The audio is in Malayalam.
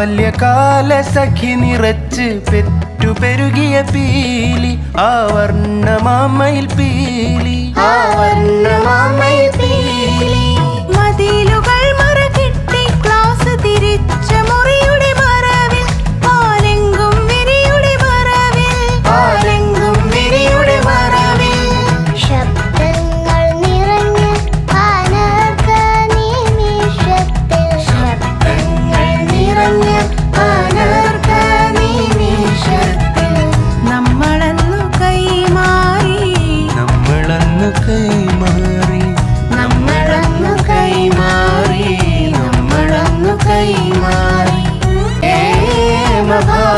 ബാല്യകാല സഖി നിറച്ച് പെറ്റു പെരുകിയ പീലി ആവർണമാമയിൽ പീലി. ആവർണമാമയിൽ 老公